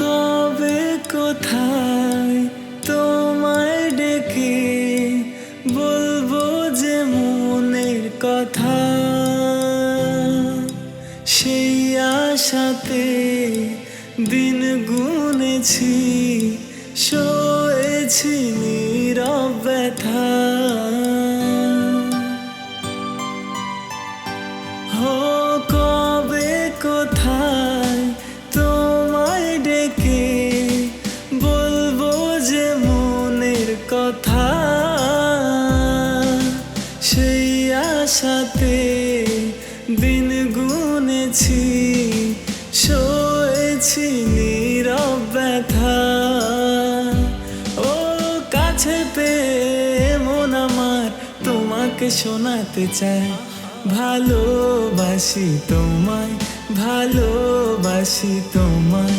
কবে কোথায় তোমায় ডেকে বলব যে মনের কথা? সেই আশাতে দিন গুনেছি শোয়েছি নীরব কথা, সেই আশাতে দিন গুনেছি শোয়েছি নীরব ব্যথা। ও কাছে পেয়ে মন আমার তোমাকে শোনাতে চাই। ভালোবাসি তোমায় ভালোবাসি তোমায়।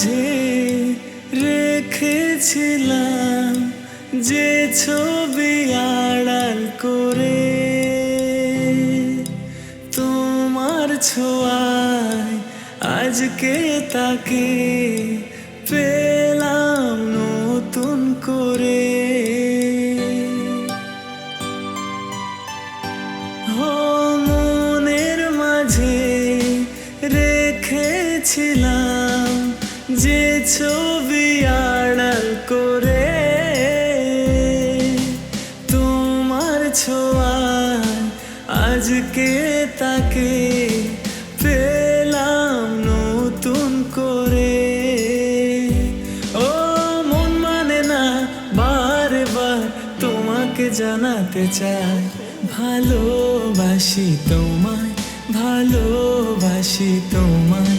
মাঝে রেখেছিলাম যে ছবি আড়াল করে। তোমার ছোঁয়ায় আজকে তাকে পেলাম নতুন করে। হো মনের মাঝে রেখেছিলাম যে ছবি আড়াল করে তোমার ছোঁয়ায় আজকে তাকে পেলাম নতুন করে। ও, মন মানে না, বারবার তোমাকে জানাতে চাই। ভালোবাসি তোমায় ভালোবাসি তোমায়।